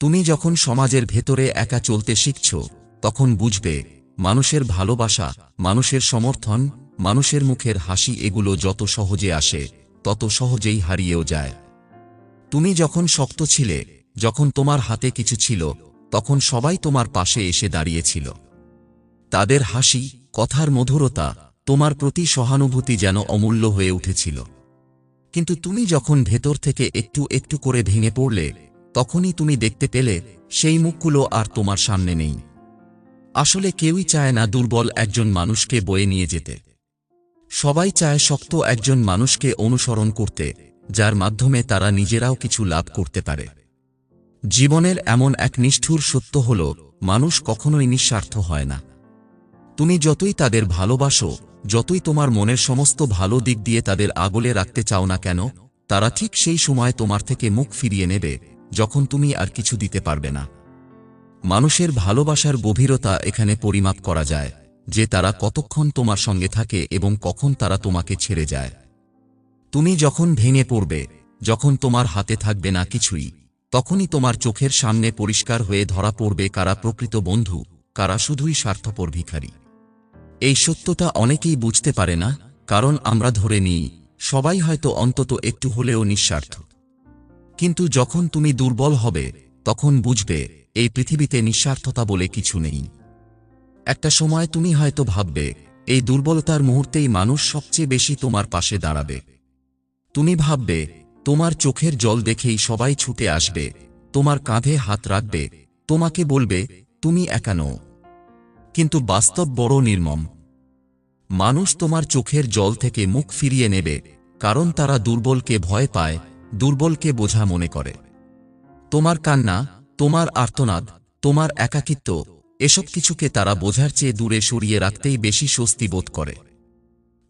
তুমি যখন সমাজের ভেতরে একা চলতে শিখছ, তখন বুঝবে, মানুষের ভালোবাসা, মানুষের সমর্থন, মানুষের মুখের হাসি এগুলো যত সহজে আসে, তত সহজেই হারিয়েও যায়। তুমি যখন শক্ত ছিলে, যখন তোমার হাতে কিছু ছিল, তখন সবাই তোমার পাশে এসে দাঁড়িয়েছিল। তাদের হাসি, কথার মধুরতা, তোমার প্রতি সহানুভূতি যেন অমূল্য হয়ে উঠেছিল। কিন্তু তুমি যখন ভেতর থেকে একটু একটু করে ভেঙে পড়লে তখনই তুমি দেখতে পেলে, সেই মুখগুলো আর তোমার সামনে নেই। আসলে কেউই চায় না দুর্বল একজন মানুষকে বয়ে নিয়ে যেতে। সবাই চায় শক্ত একজন মানুষকে অনুসরণ করতে, যার মাধ্যমে তারা নিজেরাও কিছু লাভ করতে পারে। জীবনের এমন এক নিষ্ঠুর সত্য হল, মানুষ কখনোই নিঃস্বার্থ হয় না। তুমি যতই তাদের ভালোবাসো, যতই তোমার মনের সমস্ত ভালো দিক দিয়ে তাদের আগলে রাখতে চাও না কেন, তারা ঠিক সেই সময় তোমার থেকে মুখ ফিরিয়ে নেবে যখন তুমি আর কিছু দিতে পারবে না। মানুষের ভালোবাসার গভীরতা এখানে পরিমাপ করা যায়, যে তারা কতক্ষণ তোমার সঙ্গে থাকে এবং কখন তারা তোমাকে ছেড়ে যায়। তুমি যখন ভেঙে পড়বে, যখন তোমার হাতে থাকবে না কিছুই, তখনই তোমার চোখের সামনে পরিষ্কার হয়ে ধরা পড়বে কারা প্রকৃত বন্ধু, কারা শুধুই স্বার্থপর ভিখারি। এই সত্যটা অনেকেই বুঝতে পারে না, কারণ আমরা ধরে নিই, সবাই হয়তো অন্তত একটু হলেও নিঃস্বার্থ। কিন্তু যখন তুমি দুর্বল হবে, তখন বুঝবে, এই পৃথিবীতে নিঃস্বার্থতা বলে কিছু নেই। একটা সময় তুমি হয়তো ভাববে, এই দুর্বলতার মুহূর্তেই মানুষ সবচেয়ে বেশি তোমার পাশে দাঁড়াবে। তুমি ভাববে, তোমার চোখের জল দেখেই সবাই ছুটে আসবে, তোমার কাঁধে হাত রাখবে, তোমাকে বলবে, তুমি একা নও। কিন্তু বাস্তব বড় নির্মম। মানুষ তোমার চোখের জল থেকে মুখ ফিরিয়ে নেবে, কারণ তারা দুর্বলকে ভয় পায় দুর্বলকে বোঝা মনে করে। তোমার কান্না, তোমার আর্তনাদ, তোমার একাকিত্ব, এসব কিছুকে তারা বোঝার চেয়ে দূরে সরিয়ে রাখতেই বেশি স্বস্তি বোধ করে।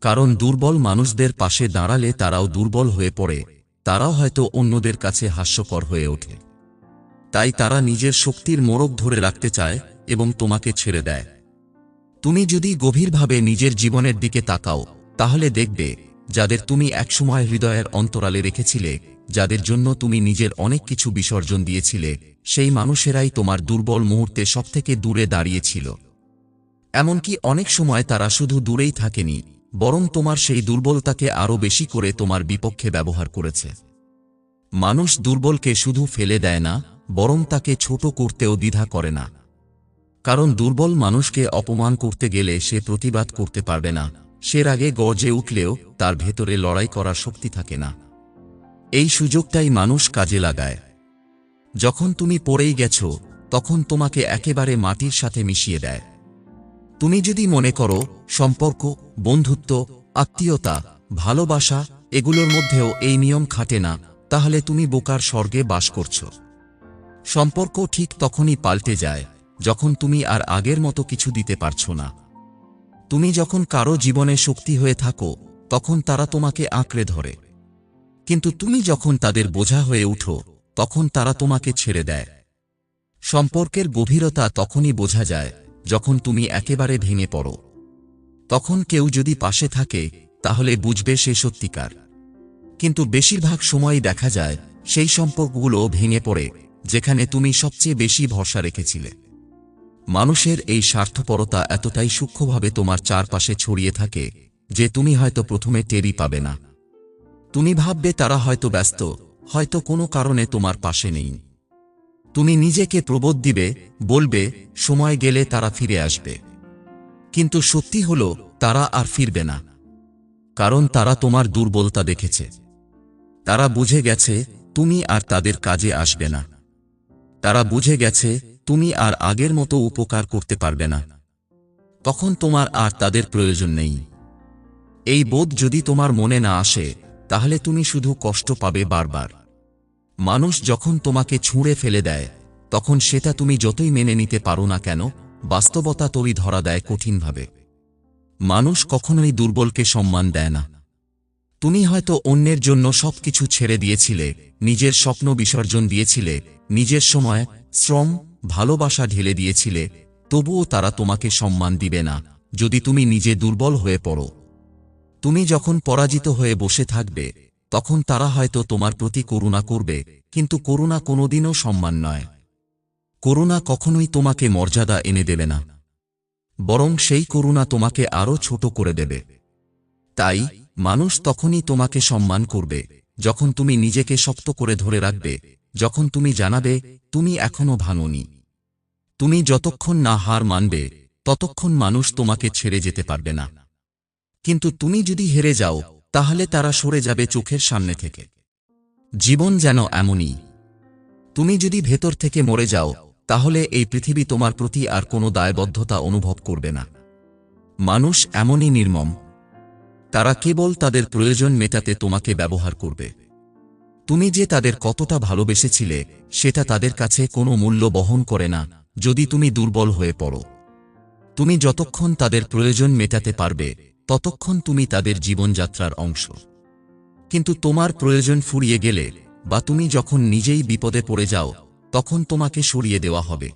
কারণ দুর্বল মানুষদের পাশে দাঁড়ালে তারাও দুর্বল হয়ে পড়ে, তারাও হয়তো অন্যদের কাছে হাস্যকর হয়ে ওঠে। তাই তারা নিজের শক্তির মোড়ক ধরে রাখতে চায় এবং তোমাকে ছেড়ে দেয়। তুমি যদি গভীরভাবে নিজের জীবনের দিকে তাকাও, তাহলে দেখবে, যাদের তুমি একসময় হৃদয়ের অন্তরালে রেখেছিলে যাদের জন্য তুমি নিজের অনেক কিছু বিসর্জন দিয়েছিলে, সেই মানুষেরাই তোমার দুর্বল মুহূর্তে সবথেকে দূরে দাঁড়িয়েছিল। এমনকি অনেক সময় তারা শুধু দূরেই থাকেনি, বরং তোমার সেই দুর্বলতাকে আরও বেশি করে তোমার বিপক্ষে ব্যবহার করেছে। মানুষ দুর্বলকে শুধু ফেলে দেয় না, বরং তাকে ছোট করতেও দ্বিধা করে না। কারণ দুর্বল মানুষকে অপমান করতে গেলে সে প্রতিবাদ করতে পারবে না, সে আগে গর্জে উঠলেও তার ভেতরে লড়াই করার শক্তি থাকে না। এই সুযোগটাই মানুষ কাজে লাগায়। যখন তুমি পড়েই গেছ, তখন তোমাকে একেবারে মাটির সাথে মিশিয়ে দেয়। তুমি যদি মনে করো, সম্পর্ক, বন্ধুত্ব, আত্মীয়তা, ভালোবাসা, এগুলোর মধ্যেও এই নিয়ম খাটে না, তাহলে তুমি বোকার স্বর্গে বাস করছ। সম্পর্ক ঠিক তখনই পাল্টে যায়, যখন তুমি আর আগের মতো কিছু দিতে পারছ না। তুমি যখন কারও জীবনে শক্তি হয়ে থাকো, তখন তারা তোমাকে আঁকড়ে ধরে। কিন্তু তুমি যখন তাদের বোঝা হয়ে উঠো, তখন তারা তোমাকে ছেড়ে দেয়। সম্পর্কের গভীরতা তখনই বোঝা যায়, যখন তুমি একেবারে ভেঙে পড়ো। তখন কেউ যদি পাশে থাকে, তাহলে বুঝবে সে সত্যিকার। কিন্তু বেশিরভাগ সময়ই দেখা যায়, সেই সম্পর্কগুলো ভেঙে পড়ে, যেখানে তুমি সবচেয়ে বেশি ভরসা রেখেছিলে। মানুষের এই স্বার্থপরতা এতটাই সূক্ষ্মভাবে তোমার চারপাশে ছড়িয়ে থাকে, যে তুমি হয়তো প্রথমে টেরি পাবে না। তুমি ভাববে তারা হয়তো ব্যস্ত, হয়তো কোনো কারণে তোমার পাশে নেই। তুমি নিজেকে প্রবোধ দিবে, বলবে, সময় গেলে তারা ফিরে আসবে। কিন্তু সত্যি হল, তারা আর ফিরবে না। কারণ তারা তোমার দুর্বলতা দেখেছে। তারা বুঝে গেছে, তুমি আর তাদের কাজে আসবে না। তারা বুঝে গেছে, তুমি আর আগের মতো উপকার করতে পারবে না। তখন তোমার আর তাদের প্রয়োজন নেই। এই বোধ যদি তোমার মনে না আসে তাহলে তুমি শুধু কষ্ট পাবে বারবার। মানুষ যখন তোমাকে ছুঁড়ে ফেলে দেয়, তখন সেটা তুমি যতই মেনে নিতে পারো না কেন, বাস্তবতা তরি ধরা দেয় কঠিনভাবে। মানুষ কখনোই দুর্বলকে সম্মান দেয় না। তুমি হয়তো অন্যের জন্য সবকিছু ছেড়ে দিয়েছিলে, নিজের স্বপ্ন বিসর্জন দিয়েছিলে, নিজের সময়, শ্রম, ভালোবাসা ঢেলে দিয়েছিলে, তবুও তারা তোমাকে সম্মান দিবে না, যদি তুমি নিজে দুর্বল হয়ে পড়ো। তুমি যখন পরাজিত হয়ে বসে থাকবে, তখন তারা হয়তো তোমার প্রতি করুণা করবে, কিন্তু করুণা কোনোদিনও সম্মান নয়। করুণা কখনোই তোমাকে মর্যাদা এনে দেবে না। বরং সেই করুণা তোমাকে আরও ছোট করে দেবে। তাই, মানুষ তখনই তোমাকে সম্মান করবে, যখন তুমি নিজেকে শক্ত করে ধরে রাখবে, যখন তুমি জানাবে, তুমি এখনও ভাঙনি। তুমি যতক্ষণ না হার মানবে, ততক্ষণ মানুষ তোমাকে ছেড়ে যেতে পারবে না। কিন্তু তুমি যদি হেরে যাও, তাহলে তারা সরে যাবে চোখের সামনে থেকে। জীবন যেন এমনই। তুমি যদি ভেতর থেকে মরে যাও, তাহলে এই পৃথিবী তোমার প্রতি আর কোনো দায়বদ্ধতা অনুভব করবে না। মানুষ এমনই নির্মম। তারা কেবল তাদের প্রয়োজন মেটাতে তোমাকে ব্যবহার করবে। তুমি যে তাদের কতটা ভালোবেসেছিলে, সেটা তাদের কাছে কোনো মূল্য বহন করে না, যদি তুমি দুর্বল হয়ে পড়ো। তুমি যতক্ষণ তাদের প্রয়োজন মেটাতে পারবে ততক্ষণ তুমি তাদের জীবনযাত্রার অংশ। কিন্তু তোমার প্রয়োজন ফুরিয়ে গেলে বা তুমি যখন নিজেই বিপদে পড়ে যাও, তখন তোমাকে সরিয়ে দেওয়া হবে।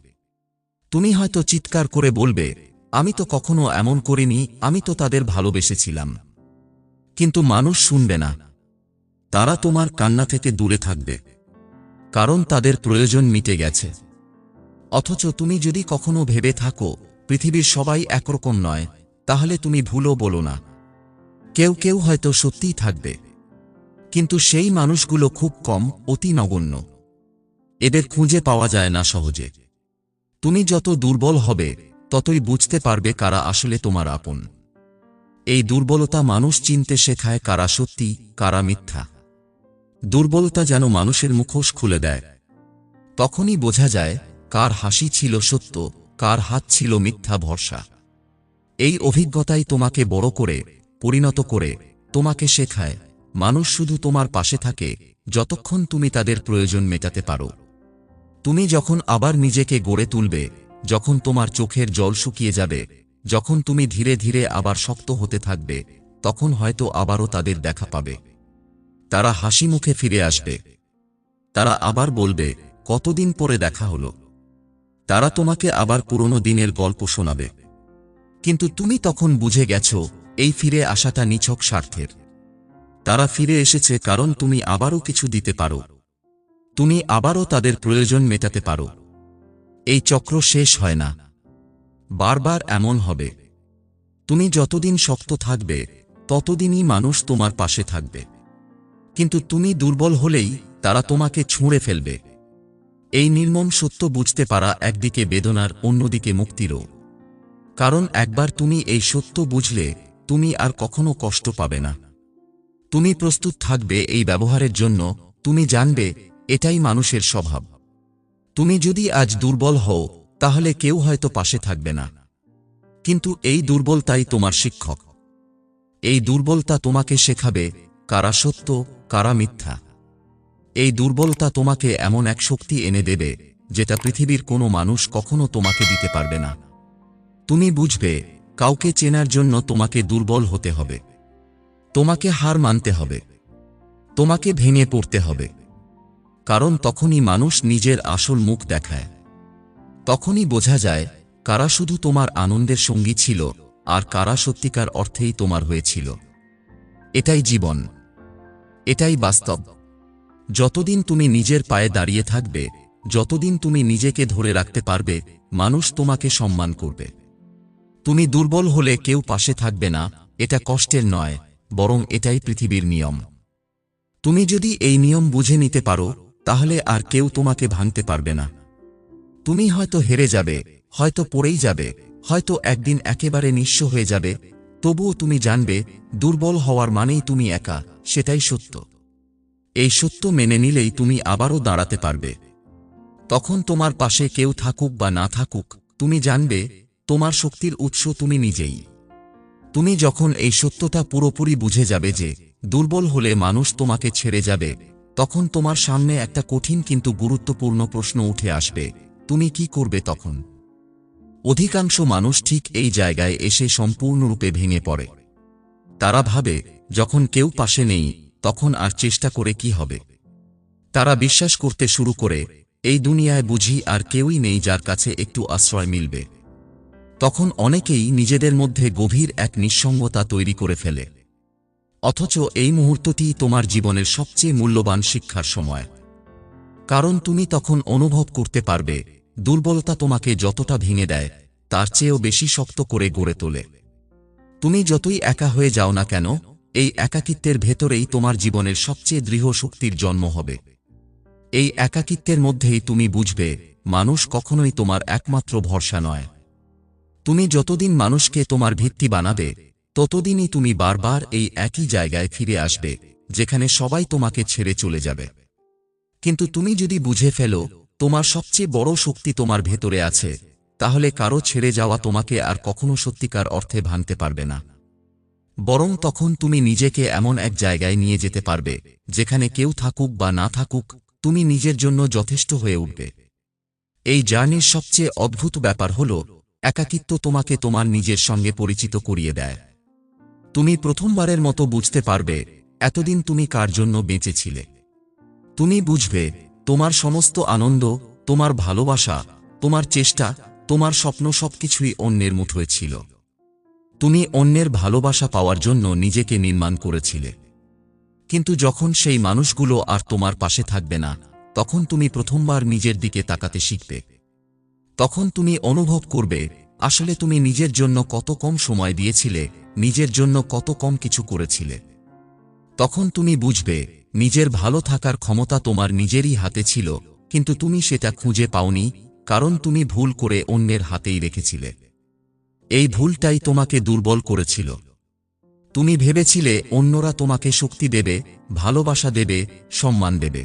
তুমি হয়তো চিৎকার করে বলবে, আমি তো কখনো এমন করিনি, আমি তো তাদের ভালোবেসেছিলাম। কিন্তু মানুষ শুনবে না। তারা তোমার কান্না থেকে দূরে থাকবে, কারণ তাদের প্রয়োজন মিটে গেছে। অথচ তুমি যদি কখনো ভেবে থাকো, পৃথিবীর সবাই একরকম নয় তাহলে তুমি ভুলও বলো না। কেউ কেউ হয়তো সত্যিই থাকবে। কিন্তু সেই মানুষগুলো খুব কম, অতি নগণ্য। এদের খুঁজে পাওয়া যায় না সহজে। তুমি যত দুর্বল হবে, ততই বুঝতে পারবে কারা আসলে তোমার আপন। এই দুর্বলতা মানুষ চিনতে শেখায় কারা সত্যি, কারা মিথ্যা। দুর্বলতা যেন মানুষের মুখোশ খুলে দেয়। তখনই বোঝা যায়, কার হাসি ছিল সত্য, কার হাত ছিল মিথ্যা ভরসা। এই অভিজ্ঞতাই তোমাকে বড় করে, পরিণত করে, তোমাকে শেখায়। মানুষ শুধু তোমার পাশে থাকে, যতক্ষণ তুমি তাদের প্রয়োজন মেটাতে পারো। তুমি যখন আবার নিজেকে গড়ে তুলবে, যখন তোমার চোখের জল শুকিয়ে যাবে, যখন তুমি ধীরে ধীরে আবার শক্ত হতে থাকবে, তখন হয়তো আবারও তাদের দেখা পাবে। তারা হাসি মুখে ফিরে আসবে। তারা আবার বলবে, কতদিন পরে দেখা হলো? তারা তোমাকে আবার পুরনো দিনের গল্প শোনাবে। কিন্তু তুমি তখন বুঝে গেছ, এই ফিরে আসাটা নিছক স্বার্থের। তারা ফিরে এসেছে কারণ তুমি আবারও কিছু দিতে পারো। তুমি আবারও তাদের প্রয়োজন মেটাতে পারো। এই চক্র শেষ হয় না। বারবার এমন হবে। তুমি যতদিন শক্ত থাকবে, ততদিনই মানুষ তোমার পাশে থাকবে। কিন্তু তুমি দুর্বল হলেই তারা তোমাকে ছুঁড়ে ফেলবে। এই নির্মম সত্য বুঝতে পারা একদিকে বেদনার, অন্যদিকে মুক্তিরও। কারণ একবার তুমি এই সত্য বুঝলে, তুমি আর কখনো কষ্ট পাবে না। তুমি প্রস্তুত থাকবে এই ব্যবহারের জন্য, তুমি জানবে, এটাই মানুষের স্বভাব। তুমি যদি আজ দুর্বল হও, তাহলে কেউ হয়তো পাশে থাকবে না। কিন্তু এই দুর্বলতাই তোমার শিক্ষক। এই দুর্বলতা তোমাকে শেখাবে, কারা সত্য, কারা মিথ্যা। এই দুর্বলতা তোমাকে এমন এক শক্তি এনে দেবে, যেটা পৃথিবীর কোনো মানুষ কখনো তোমাকে দিতে পারবে না। তুমি বুঝবে, কাউকে চেনার জন্য তোমাকে দুর্বল হতে হবে। তোমাকে হার মানতে হবে। তোমাকে ভেঙে পড়তে হবে। কারণ তখনই মানুষ নিজের আসল মুখ দেখায়। তখনই বোঝা যায়, কারা শুধু তোমার আনন্দের সঙ্গী ছিল, আর কারা সত্যিকার অর্থেই তোমার হয়েছিল এটাই জীবন। এটাই বাস্তব। যতদিন তুমি নিজের পায়ে দাঁড়িয়ে থাকবে, যতদিন তুমি নিজেকে ধরে রাখতে পারবে, মানুষ তোমাকে সম্মান করবে। তুমি দুর্বল হলে কেউ পাশে থাকবে না, এটা কষ্টের নয়, বরং এটাই পৃথিবীর নিয়ম। তুমি যদি এই নিয়ম বুঝে নিতে পারো, তাহলে আর কেউ তোমাকে ভাঙতে পারবে না। তুমি হয়তো হেরে যাবে, হয়তো পড়েই যাবে, হয়তো একদিন একেবারে নিঃস্ব হয়ে যাবে, তবুও তুমি জানবে, দুর্বল হওয়ার মানেই তুমি একা, সেটাই সত্য। এই সত্য মেনে নিলেই তুমি আবারও দাঁড়াতে পারবে। তখন তোমার পাশে কেউ থাকুক বা না থাকুক, তুমি জানবে তোমার শক্তির উৎস তুমি নিজেই। তুমি যখন এই সত্যতা পুরোপুরি বুঝে যাবে যে দুর্বল হলে মানুষ তোমাকে ছেড়ে যাবে, তখন তোমার সামনে একটা কঠিন কিন্তু গুরুত্বপূর্ণ প্রশ্ন উঠে আসবে, তুমি কি করবে তখন? অধিকাংশ মানুষ ঠিক এই জায়গায় এসে সম্পূর্ণরূপে ভেঙে পড়ে। তারা ভাবে, যখন কেউ পাশে নেই, তখন আর চেষ্টা করে কি হবে? তারা বিশ্বাস করতে শুরু করে, এই দুনিয়ায় বুঝি আর কেউই নেই যার কাছে একটু আশ্রয় মিলবে। তখন অনেকেই নিজেদের মধ্যে গভীর এক নিঃসঙ্গতা তৈরি করে ফেলে। অথচ এই মুহূর্তটি তোমার জীবনের সবচেয়ে মূল্যবান শিক্ষার সময়। কারণ তুমি তখন অনুভব করতে পারবে, দুর্বলতা তোমাকে যতটা ভেঙে দেয়, তার চেয়েও বেশি শক্ত করে গড়ে তোলে। তুমি যতই একা হয়ে যাও না কেন, এই একাকিত্বের ভেতরেই তোমার জীবনের সবচেয়ে দৃঢ় শক্তির জন্ম হবে। এই একাকিত্বের মধ্যেই তুমি বুঝবে, মানুষ কখনোই তোমার একমাত্র ভরসা নয়। তুমি যতদিন মানুষকে তোমার ভিত্তি বানাবে, ততদিনই তুমি বারবার এই একই জায়গায় ফিরে আসবে, যেখানে সবাই তোমাকে ছেড়ে চলে যাবে। কিন্তু তুমি যদি বুঝে ফেলো, তোমার সবচেয়ে বড় শক্তি তোমার ভেতরে আছে, তাহলে কারও ছেড়ে যাওয়া তোমাকে আর কখনো সত্যিকার অর্থে ভাঙতে পারবে না। বরং তখন তুমি নিজেকে এমন এক জায়গায় নিয়ে যেতে পারবে, যেখানে কেউ থাকুক বা না থাকুক, তুমি নিজের জন্য যথেষ্ট হয়ে উঠবে। এই জার্নির সবচেয়ে অদ্ভুত ব্যাপার হল একাকিত্ব তোমাকে তোমার নিজের সঙ্গে পরিচিত করিয়ে দেয়। তুমি প্রথমবারের মতো বুঝতে পারবে এতদিন তুমি কার জন্য বেঁচেছিলে। তুমি বুঝবে তোমার সমস্ত আনন্দ, তোমার ভালোবাসা, তোমার চেষ্টা, তোমার স্বপ্ন সবকিছুই অন্যের মুঠোয় ছিল। তুমি অন্যের ভালোবাসা পাওয়ার জন্য নিজেকে নির্মাণ করেছিলে। কিন্তু যখন সেই মানুষগুলো আর তোমার পাশে থাকবে না, তখন তুমি প্রথমবার নিজের দিকে তাকাতে শিখবে। তখন তুমি অনুভব করবে, আসলে তুমি নিজের জন্য কত কম সময় দিয়েছিলে, নিজের জন্য কত কম কিছু করেছিলে। তখন তুমি বুঝবে, নিজের ভালো থাকার ক্ষমতা তোমার নিজেরই হাতে ছিল, কিন্তু তুমি সেটা খুঁজে পাওনি, কারণ তুমি ভুল করে অন্যের হাতেই রেখেছিলে। এই ভুলটাই তোমাকে দুর্বল করেছিল। তুমি ভেবেছিলে অন্যরা তোমাকে শক্তি দেবে, ভালোবাসা দেবে, সম্মান দেবে।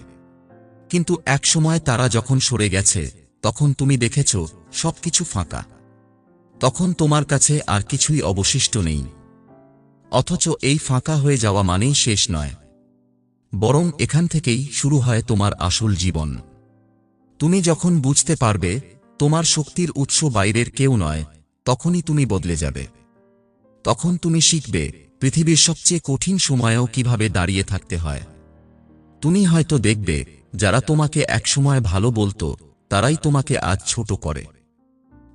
কিন্তু একসময় তারা যখন সরে গেছে তখন তুমি দেখেছ, সবকিছু ফাঁকা। তখন তোমার কাছে আর কিছুই অবশিষ্ট নেই। অথচ এই ফাঁকা হয়ে যাওয়া মানেই শেষ নয়। বরং এখান থেকেই শুরু হয় তোমার আসল জীবন। তুমি যখন বুঝতে পারবে, তোমার শক্তির উৎস বাইরের কেউ নয়, তখনই তুমি বদলে যাবে। তখন তুমি শিখবে, পৃথিবীর সবচেয়ে কঠিন সময়েও কীভাবে দাঁড়িয়ে থাকতে হয়। তুমি হয়তো দেখবে, যারা তোমাকে একসময় ভালো বলতো তারাই তোমাকে আজ ছোট করে।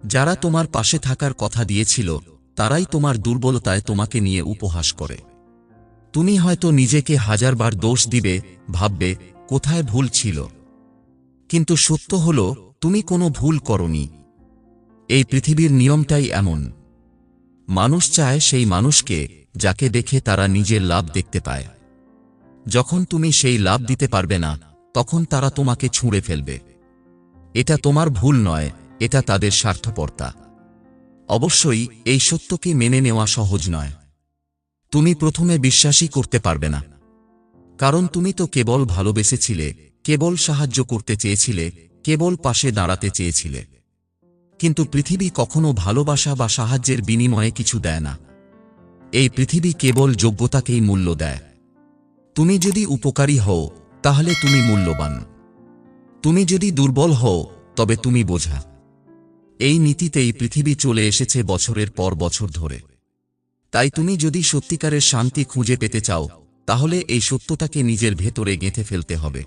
যারা তোমার পাশে থাকার কথা দিয়েছিল, তারাই তোমার দুর্বলতায় তোমাকে নিয়ে উপহাস করে। তুমি হয়তো নিজেকে হাজারবার দোষ দিবে, ভাববে, কোথায় ভুল ছিল। কিন্তু সত্য হল, তুমি কোনো ভুল করনি। এই পৃথিবীর নিয়মটাই এমন। মানুষ চায় সেই মানুষকে, যাকে দেখে তারা নিজের লাভ দেখতে পায়। যখন তুমি সেই লাভ দিতে পারবে না, তখন তারা তোমাকে ছুঁড়ে ফেলবে। এটা তোমার ভুল নয়, এটা তাদের স্বার্থপরতা। অবশ্যই, এই সত্যকে মেনে নেওয়া সহজ নয়। তুমি প্রথমে বিশ্বাসই করতে পারবে না। কারণ তুমি তো কেবল ভালোবেসেছিলে, কেবল সাহায্য করতে চেয়েছিলে, কেবল পাশে দাঁড়াতে চেয়েছিলে। কিন্তু পৃথিবী কখনো ভালোবাসা বা সাহায্যের বিনিময়ে কিছু দেয় না। এই পৃথিবী কেবল যোগ্যতাকেই মূল্য দেয়। তুমি যদি উপকারী হও, তাহলে তুমি মূল্যবান। তুমি যদি দুর্বল হও, তবে তুমি বোঝা। এই নীতিতেই পৃথিবী চলে এসেছে বছরের পর বছর ধরে। তাই তুমি যদি সত্যিকারের শান্তি খুঁজে পেতে চাও, তাহলে এই সত্যটাকে নিজের ভেতরে গেঁথে ফেলতে হবে।